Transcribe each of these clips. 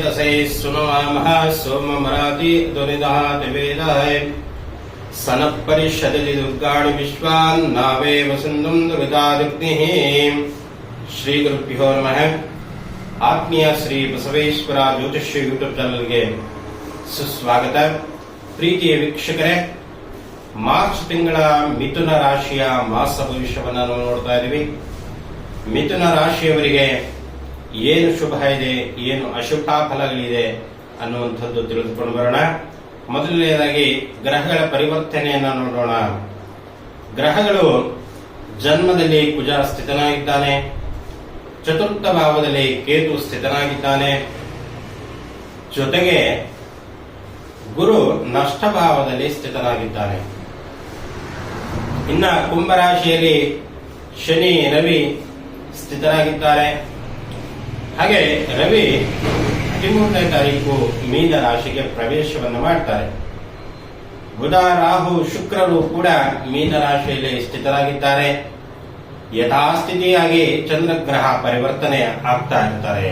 तसै सुनमामः सोममराति दुनिदहाति वेदाय सनः परिषदति दुर्गाणि विश्वान् नावे वसन्तम् दुरितादिग्निः ಶ್ರೀಗುರುಭ್ಯೋ ನಮಃ ಆತ್ಮೀಯ ಶ್ರೀ ಬಸವೇಶ್ವರ ಜ್ಯೋತಿಷ್ಯ ಯೂಟ್ಯೂಬ್ ಚಾನಲ್ಗೆ ಸುಸ್ವಾಗತ ಪ್ರೀತಿಯ ವೀಕ್ಷಕರೇ ಮಾರ್ಚ್ ತಿಂಗಳ ಮಿಥುನ ರಾಶಿಯ ಮಾಸ ಭವಿಷ್ಯವನ್ನು ನಾವು ನೋಡ್ತಾ ಇದ್ದೀವಿ ಮಿಥುನ ರಾಶಿಯವರಿಗೆ ಏನು ಶುಭ ಇದೆ, ಏನು ಅಶುಭ ಫಲಗಳಿದೆ ಅನ್ನುವಂಥದ್ದು ತಿಳಿದುಕೊಂಡು ಬರೋಣ. ಮೊದಲನೆಯದಾಗಿ ಗ್ರಹಗಳ ಪರಿವರ್ತನೆಯನ್ನು ನೋಡೋಣ. ಗ್ರಹಗಳು ಜನ್ಮದಲ್ಲಿ ಕುಜ ಸ್ಥಿತನಾಗಿದ್ದಾನೆ. ಚತುರ್ಥ ಭಾವದಲ್ಲಿ ಕೇತು ಸ್ಥಿತನಾಗಿದ್ದಾನೆ. ಜೊತೆಗೆ ಗುರು ನಷ್ಟ ಭಾವದಲ್ಲಿ ಸ್ಥಿತನಾಗಿದ್ದಾನೆ. ಇನ್ನ ಕುಂಭರಾಶಿಯಲ್ಲಿ ಶನಿ, ರವಿ ಸ್ಥಿತರಾಗಿದ್ದಾರೆ. ಹಾಗೆ ರವಿ ಹದಿಮೂರನೇ ತಾರೀಕು ಮೀನ ರಾಶಿಗೆ ಪ್ರವೇಶವನ್ನು ಮಾಡ್ತಾರೆ. ಬುಧ, ರಾಹು, ಶುಕ್ರರು ಕೂಡ ಮೀನ ರಾಶಿಯಲ್ಲಿ ಸ್ಥಿತರಾಗಿದ್ದಾರೆ. ಯಥಾಸ್ಥಿತಿಯಾಗಿ ಚಂದ್ರಗ್ರಹ ಪರಿವರ್ತನೆ ಆಗ್ತಾ ಇರ್ತಾರೆ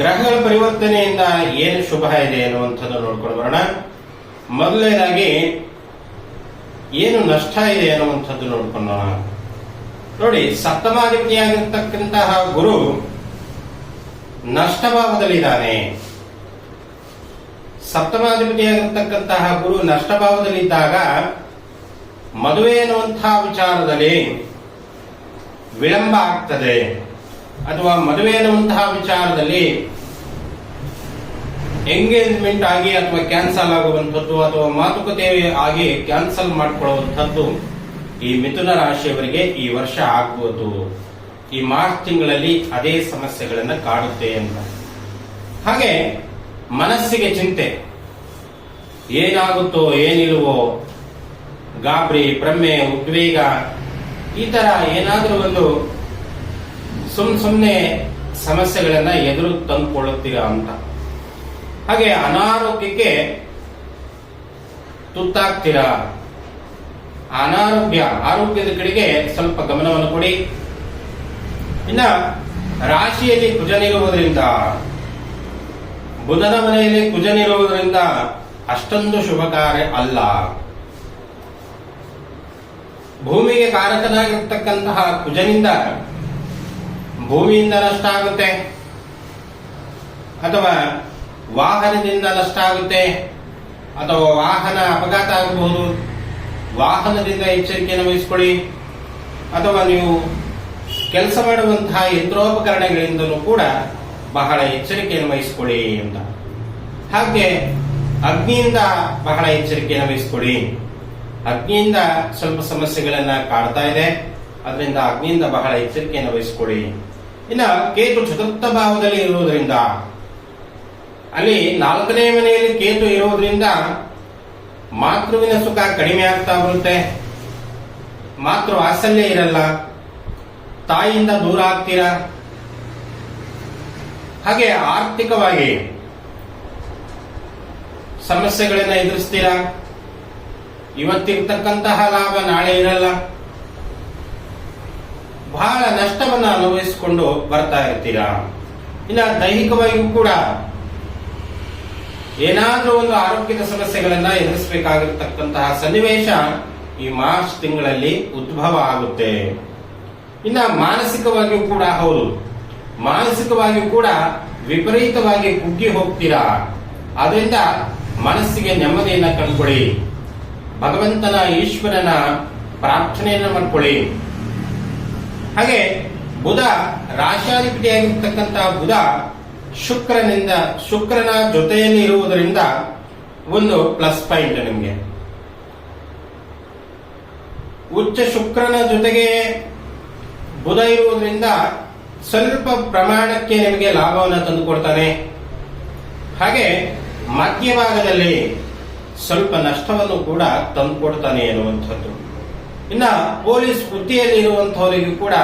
ಗ್ರಹಗಳ ಪರಿವರ್ತನೆಯಿಂದ ಏನು ಶುಭ ಇದೆ ಅನ್ನುವಂಥದ್ದು ನೋಡ್ಕೊಂಡು ಬರೋಣ. ಮೊದಲನೇದಾಗಿ, ಏನು ನಷ್ಟ ಇದೆ ಅನ್ನುವಂಥದ್ದು ನೋಡ್ಕೊಳ್ಳೋಣ ನೋಡಿ, ಸಪ್ತಮಾಧಿಪತಿಯಾಗಿರ್ತಕ್ಕಂತಹ ಗುರು ನಷ್ಟಭಾವದಲ್ಲಿದ್ದಾನೆ. ಸಪ್ತಮಾಧಿಪತಿಯಾಗಿರ್ತಕ್ಕಂತಹ ಗುರು ನಷ್ಟಭಾವದಲ್ಲಿದ್ದಾಗ ಮದುವೆ ಎನ್ನುವಂತಹ ವಿಚಾರದಲ್ಲಿ ವಿಳಂಬ ಆಗ್ತದೆ. ಅಥವಾ ಮದುವೆ ಎನ್ನುವಂತಹ ವಿಚಾರದಲ್ಲಿ ಎಂಗೇಜ್ಮೆಂಟ್ ಆಗಿ ಅಥವಾ ಕ್ಯಾನ್ಸಲ್ ಆಗುವಂಥದ್ದು ಅಥವಾ ಮಾತುಕತೆ ಆಗಿ ಕ್ಯಾನ್ಸಲ್ ಮಾಡಿಕೊಳ್ಳುವಂಥದ್ದು. ಈ ಮಿಥುನ ರಾಶಿಯವರಿಗೆ ಈ ವರ್ಷ ಆಗ್ಬೋದು ಈ ಮಾರ್ಚ್ ತಿಂಗಳಲ್ಲಿ ಅದೇ ಸಮಸ್ಯೆಗಳನ್ನು ಕಾಡುತ್ತೆ ಅಂತ. ಹಾಗೆ ಮನಸ್ಸಿಗೆ ಚಿಂತೆ. ಏನಾಗುತ್ತೋ, ಏನಿಲ್ವೋ, ಗಾಬರಿ, ಭ್ರಮೆ, ಉದ್ವೇಗ, ಈ ತರ ಏನಾದರೂ ಒಂದು ಸುಮ್ ಸುಮ್ಮನೆ ಸಮಸ್ಯೆಗಳನ್ನ ಎದುರು ತಂದುಕೊಳ್ಳುತ್ತೀರಾ ಅಂತ. ಹಾಗೆ ಅನಾರೋಗ್ಯಕ್ಕೆ ತುತ್ತಾಗ್ತೀರಾ? ಅನಾರೋಗ್ಯ, ಆರೋಗ್ಯದ ಕಡೆಗೆ ಸ್ವಲ್ಪ ಗಮನವನ್ನು ಕೊಡಿ. ಇನ್ನ ರಾಶಿಯಲ್ಲಿ ಕುಜನಿರುವುದರಿಂದ, ಬುಧನ ಮನೆಯಲ್ಲಿ ಕುಜನಿರುವುದರಿಂದ ಅಷ್ಟೊಂದು ಶುಭ ಕಾರ್ಯ ಅಲ್ಲ. ಭೂಮಿಗೆ ಕಾರಕನಾಗಿರ್ತಕ್ಕಂತಹ ಕುಜನಿಂದ ಭೂಮಿಯಿಂದ ನಷ್ಟ ಆಗುತ್ತೆ. ಅಥವಾ ವಾಹನದಿಂದ ನಷ್ಟ ಆಗುತ್ತೆ. ಅಥವಾ ವಾಹನ ಅಪಘಾತ ಆಗಬಹುದು. ವಾಹನದಿಂದ ಎಚ್ಚರಿಕೆಯನ್ನು ವಹಿಸಿಕೊಳ್ಳಿ. ಅಥವಾ ನೀವು ಕೆಲಸ ಮಾಡುವಂತಹ ಯಂತ್ರೋಪಕರಣಗಳಿಂದಲೂ ಕೂಡ ಬಹಳ ಎಚ್ಚರಿಕೆಯನ್ನು ವಹಿಸಿಕೊಳ್ಳಿ ಅಂತ. ಹಾಗೆ ಅಗ್ನಿಯಿಂದ ಬಹಳ ಎಚ್ಚರಿಕೆಯನ್ನು ವಹಿಸಿಕೊಳ್ಳಿ. ಅಗ್ನಿಯಿಂದ ಸ್ವಲ್ಪ ಸಮಸ್ಯೆಗಳನ್ನ ಕಾಡ್ತಾ ಇದೆ. ಅದರಿಂದ ಅಗ್ನಿಯಿಂದ ಬಹಳ ಎಚ್ಚರಿಕೆಯನ್ನು ವಹಿಸಿಕೊಳ್ಳಿ. ಇನ್ನ ಕೇತು ಚತುರ್ಥ ಭಾವದಲ್ಲಿ ಇರುವುದರಿಂದ, ಅಲ್ಲಿ ನಾಲ್ಕನೇ ಮನೆಯಲ್ಲಿ ಕೇತು ಇರುವುದರಿಂದ ಮಾತೃವಿನ ಸುಖ ಕಡಿಮೆ ಆಗ್ತಾ ಬರುತ್ತೆ. ಮಾತೃ ವಾತ್ಸಲ್ಯ ಇರಲ್ಲ. ತಾಯಿಯಿಂದ ದೂರ ಆಗ್ತೀರಾ? ಹಾಗೆ ಆರ್ಥಿಕವಾಗಿ ಸಮಸ್ಯೆಗಳನ್ನ ಎದುರಿಸ್ತೀರ? ಇವತ್ತಿರ್ತಕ್ಕಂತಹ ಲಾಭ ನಾಳೆ ಇರಲ್ಲ. ಬಹಳ ನಷ್ಟವನ್ನು ಅನುಭವಿಸಿಕೊಂಡು ಬರ್ತಾ ಇರ್ತೀರಾ? ಇಲ್ಲ ದೈಹಿಕವಾಗಿಯೂ ಕೂಡ ಏನಾದರೂ ಒಂದು ಆರೋಗ್ಯದ ಸಮಸ್ಯೆಗಳನ್ನ ಎದುರಿಸಬೇಕಾಗಿರ್ತಕ್ಕಂತಹ ಸನ್ನಿವೇಶ ಈ ಮಾರ್ಚ್ ತಿಂಗಳಲ್ಲಿ ಉದ್ಭವ ಆಗುತ್ತೆ. ಇನ್ನ ಮಾನಸಿಕವಾಗಿಯೂ ಕೂಡ ಹೌದು. ಮಾನಸಿಕವಾಗಿಯೂ ಕೂಡ ವಿಪರೀತವಾಗಿ ಕುಗ್ಗಿ ಹೋಗ್ತೀರಾ? ಅದರಿಂದ ಮನಸ್ಸಿಗೆ ನೆಮ್ಮದಿಯನ್ನ ಕಂಡುಕೊಳ್ಳಿ. ಭಗವಂತನ ಈಶ್ವರನ ಪ್ರಾರ್ಥನೆಯನ್ನು ಮಾಡ್ಕೊಳ್ಳಿ. ಹಾಗೆ ಬುಧ ರಾಶಾಧಿಪತಿಯಾಗಿರ್ತಕ್ಕಂತಹ ಬುಧ ಶುಕ್ರನಿಂದ, ಶುಕ್ರನ ಜೊತೆಯಲ್ಲಿ ಇರುವುದರಿಂದ ಒಂದು ಪ್ಲಸ್ ಪಾಯಿಂಟ್ ನಿಮಗೆ. ಉಚ್ಚ ಶುಕ್ರನ ಜೊತೆಗೆ ಬುಧ ಇರುವುದರಿಂದ ಸ್ವಲ್ಪ ಪ್ರಮಾಣಕ್ಕೆ ನಿಮಗೆ ಲಾಭವನ್ನು ತಂದುಕೊಡ್ತಾನೆ ಹಾಗೆ ಮಧ್ಯಭಾಗದಲ್ಲಿ ಸ್ವಲ್ಪ ನಷ್ಟವನ್ನು ಕೂಡ ತಂದುಕೊಡ್ತಾನೆ ಎನ್ನುವಂಥದ್ದು. ಇನ್ನ ಪೊಲೀಸ್ ವೃತ್ತಿಯಲ್ಲಿ ಇರುವಂತಹವರಿಗೂ ಕೂಡ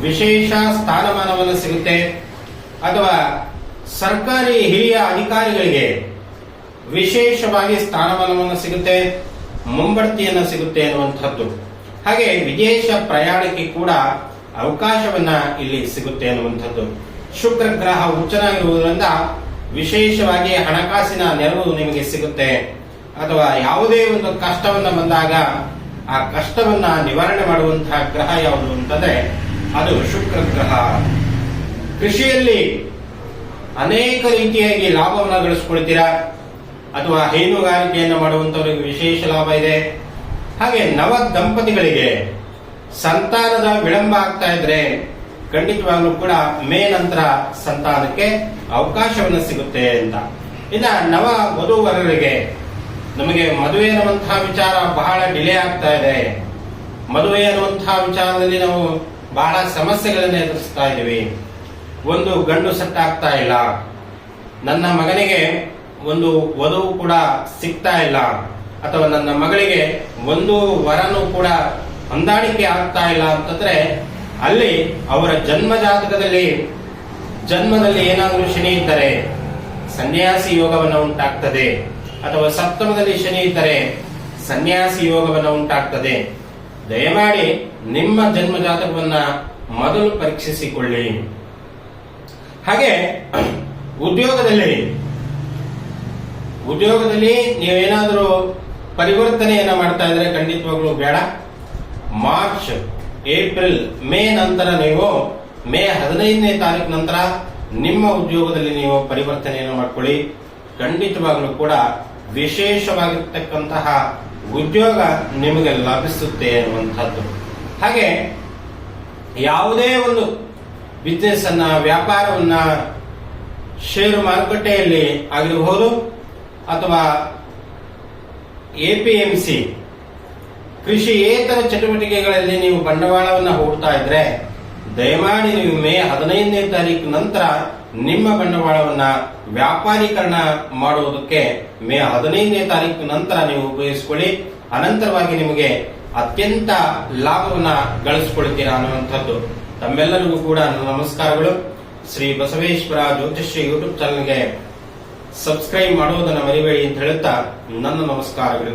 ವಿಶೇಷ ಸ್ಥಾನಮಾನವನ್ನು ಸಿಗುತ್ತೆ. ಅಥವಾ ಸರ್ಕಾರಿ ಹಿರಿಯ ಅಧಿಕಾರಿಗಳಿಗೆ ವಿಶೇಷವಾಗಿ ಸ್ಥಾನಮಾನವನ್ನು ಸಿಗುತ್ತೆ, ಮುಂಬಡ್ತಿಯನ್ನು ಸಿಗುತ್ತೆ ಅನ್ನುವಂಥದ್ದು ಹಾಗೆ ವಿದೇಶ ಪ್ರಯಾಣಕ್ಕೆ ಕೂಡ ಅವಕಾಶವನ್ನ ಇಲ್ಲಿ ಸಿಗುತ್ತೆ ಅನ್ನುವಂಥದ್ದು ಶುಕ್ರ ಗ್ರಹ ಉಚ್ಚನಾಗಿರುವುದರಿಂದ ವಿಶೇಷವಾಗಿ ಹಣಕಾಸಿನ ನೆರವು ನಿಮಗೆ ಸಿಗುತ್ತೆ. ಅಥವಾ ಯಾವುದೇ ಒಂದು ಕಷ್ಟವನ್ನ ಬಂದಾಗ ಆ ಕಷ್ಟವನ್ನ ನಿವಾರಣೆ ಮಾಡುವಂತಹ ಗ್ರಹ ಯಾವುದು ಅಂತಂದ್ರೆ ಅದು ಶುಕ್ರ ಗ್ರಹ. ಕೃಷಿಯಲ್ಲಿ ಅನೇಕ ರೀತಿಯಾಗಿ ಲಾಭವನ್ನು ಗಳಿಸ್ಕೊಳ್ತೀರಾ? ಅಥವಾ ಹೈನುಗಾರಿಕೆಯನ್ನು ಮಾಡುವಂತವರಿಗೆ ವಿಶೇಷ ಲಾಭ ಇದೆ? ಹಾಗೆ ನವ ದಂಪತಿಗಳಿಗೆ ಸಂತಾನದ ವಿಳಂಬ ಆಗ್ತಾ ಇದ್ರೆ ಖಂಡಿತವಾಗ್ಲೂ ಕೂಡ ಮೇ ನಂತರ ಸಂತಾನಕ್ಕೆ ಅವಕಾಶವನ್ನು ಸಿಗುತ್ತೆ ಅಂತ. ಇನ್ನ ನವ ವಧುವರರಿಗೆ ನಮಗೆ ಮದುವೆ ಅನ್ನುವಂತಹ ವಿಚಾರ ಬಹಳ ಡಿಲೇ ಆಗ್ತಾ ಇದೆ. ಮದುವೆ ಅನ್ನುವಂತಹ ವಿಚಾರದಲ್ಲಿ ನಾವು ಬಹಳ ಸಮಸ್ಯೆಗಳನ್ನು ಎದುರಿಸ್ತಾ ಇದ್ದೀವಿ. ಒಂದು ಗಂಡು ಸೆಟ್ ಆಗ್ತಾ ಇಲ್ಲ. ನನ್ನ ಮಗನಿಗೆ ಒಂದು ವಧುವು ಕೂಡ ಸಿಗ್ತಾ ಇಲ್ಲ. ಅಥವಾ ನನ್ನ ಮಗಳಿಗೆ ಒಂದು ವರನು ಕೂಡ ಹೊಂದಾಣಿಕೆ ಆಗ್ತಾ ಇಲ್ಲ ಅಂತಂದ್ರೆ, ಅಲ್ಲಿ ಅವರ ಜನ್ಮ ಜಾತಕದಲ್ಲಿ ಜನ್ಮದಲ್ಲಿ ಏನಾದರೂ ಶನಿ ಇದ್ದರೆ, ಸನ್ಯಾಸಿ ಯೋಗವನ್ನು ಉಂಟಾಗ್ತದೆ. ಅಥವಾ ಸಪ್ತಮದಲ್ಲಿ ಶನಿ ಇದ್ದರೆ, ಸನ್ಯಾಸಿ ಯೋಗವನ್ನು ಉಂಟಾಗ್ತದೆ. ದಯಮಾಡಿ ನಿಮ್ಮ ಜನ್ಮ ಜಾತಕವನ್ನ ಮೊದಲು ಪರೀಕ್ಷಿಸಿಕೊಳ್ಳಿ. ಹಾಗೆ ಉದ್ಯೋಗದಲ್ಲಿ ಉದ್ಯೋಗದಲ್ಲಿ ನೀವೇನಾದರೂ ಪರಿವರ್ತನೆಯನ್ನು ಮಾಡ್ತಾ ಇದ್ರೆ ಖಂಡಿತವಾಗ್ಲೂ ಬೇಡ. ಮಾರ್ಚ್, ಏಪ್ರಿಲ್, ಮೇ ನಂತರ ನೀವು, ಮೇ ಹದಿನೈದನೇ ತಾರೀಕು ನಂತರ ನಿಮ್ಮ ಉದ್ಯೋಗದಲ್ಲಿ ನೀವು ಪರಿವರ್ತನೆಯನ್ನು ಮಾಡ್ಕೊಳ್ಳಿ. ಖಂಡಿತವಾಗ್ಲೂ ಕೂಡ ವಿಶೇಷವಾಗಿರ್ತಕ್ಕಂತಹ ಉದ್ಯೋಗ ನಿಮಗೆ ಲಭಿಸುತ್ತೆ ಅನ್ನುವಂಥದ್ದು. ಹಾಗೆ ಯಾವುದೇ ಒಂದು ಬಿಸ್ನೆಸ್ ಅನ್ನ ವ್ಯಾಪಾರವನ್ನ ಷೇರು ಮಾರುಕಟ್ಟೆಯಲ್ಲಿ ಆಗಿರಬಹುದು ಅಥವಾ ಎಪಿಎಂಸಿ ಕೃಷಿಯೇತರ ಚಟುವಟಿಕೆಗಳಲ್ಲಿ ನೀವು ಬಂಡವಾಳವನ್ನು ಹೂಡ್ತಾ ಇದ್ರೆ, ದಯಮಾಡಿ ನೀವು ಮೇ ಹದಿನೈದನೇ ತಾರೀಕು ನಂತರ ನಿಮ್ಮ ಬಂಡವಾಳವನ್ನ ವ್ಯಾಪಾರೀಕರಣ ಮಾಡುವುದಕ್ಕೆ ಮೇ ಹದಿನೈದನೇ ತಾರೀಕು ನಂತರ ನೀವು ಉಪಯೋಗಿಸಿಕೊಳ್ಳಿ. ಅನಂತರವಾಗಿ ನಿಮಗೆ ಅತ್ಯಂತ ಲಾಭವನ್ನ ಗಳಿಸಿಕೊಳ್ತೀರಾ ಅನ್ನುವಂಥದ್ದು. ತಮ್ಮೆಲ್ಲರಿಗೂ ಕೂಡ ನಮಸ್ಕಾರಗಳು. ಶ್ರೀ ಬಸವೇಶ್ವರ ಜ್ಯೋತಿಷ್ಯ ಯೂಟ್ಯೂಬ್ ಚಾನಲ್ಗೆ ಸಬ್ಸ್ಕ್ರೈಬ್ ಮಾಡುವುದನ್ನು ಮರಿಬೇಡಿ ಅಂತ ಹೇಳುತ್ತಾ ನನ್ನ ನಮಸ್ಕಾರಗಳು.